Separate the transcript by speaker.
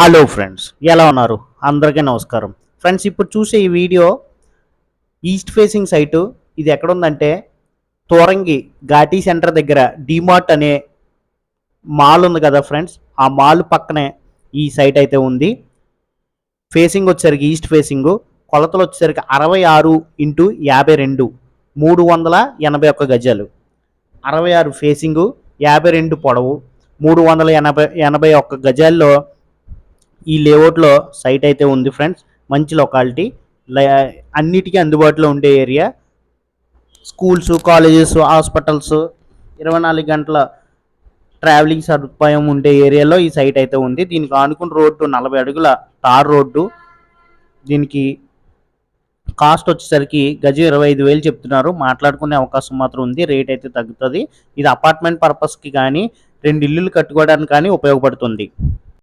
Speaker 1: Hello friends ఎలా ఉన్నారు? అందరికీ నమస్కారం. ఫ్రెండ్స్ ఇప్పుడు చూసే ఈ వీడియో ఈస్ట్ ఫేసింగ్ సైటు. ఇది ఎక్కడ ఉందంటే తోరంగి ఘాటీ సెంటర్ దగ్గర డిమార్ట్ అనే మాల్ ఉంది కదా ఫ్రెండ్స్. ఆ మాల్ పక్కనే ఈ సైట్ అయితే ఉంది. ఫేసింగ్ వచ్చేసరికి ఈస్ట్ ఫేసింగ్. కొలతలు వచ్చేసరికి అరవై ఆరు ఇంటూ యాభై రెండు. మూడు వందల ఎనభై ఒక్క గజాలు. అరవై ఆరు ఫేసింగు యాభై రెండు పొడవు. మూడు వందల ఎనభై ఎనభై ఒక్క గజాల్లో ఈ లేఅవుట్లో సైట్ అయితే ఉంది ఫ్రెండ్స్ మంచి లొకాలిటీ అన్నిటికీ అందుబాటులో ఉండే ఏరియా స్కూల్స్ కాలేజెస్ హాస్పిటల్స్ ఇరవై నాలుగు గంటల ట్రావెలింగ్ సదుపాయం ఉండే ఏరియాలో ఈ సైట్ అయితే ఉంది. దీనికి ఆనుకున్న రోడ్డు నలభై అడుగుల తార్ రోడ్డు. దీనికి కాస్ట్ వచ్చేసరికి గజం ఇరవై ఐదు వేలు చెప్తున్నారు. మాట్లాడుకునే అవకాశం మాత్రం ఉంది. రేట్ అయితే తగ్గుతుంది. ఇది అపార్ట్మెంట్ పర్పస్కి కానీ రెండు ఇల్లులు కట్టుకోవడానికి కానీ ఉపయోగపడుతుంది.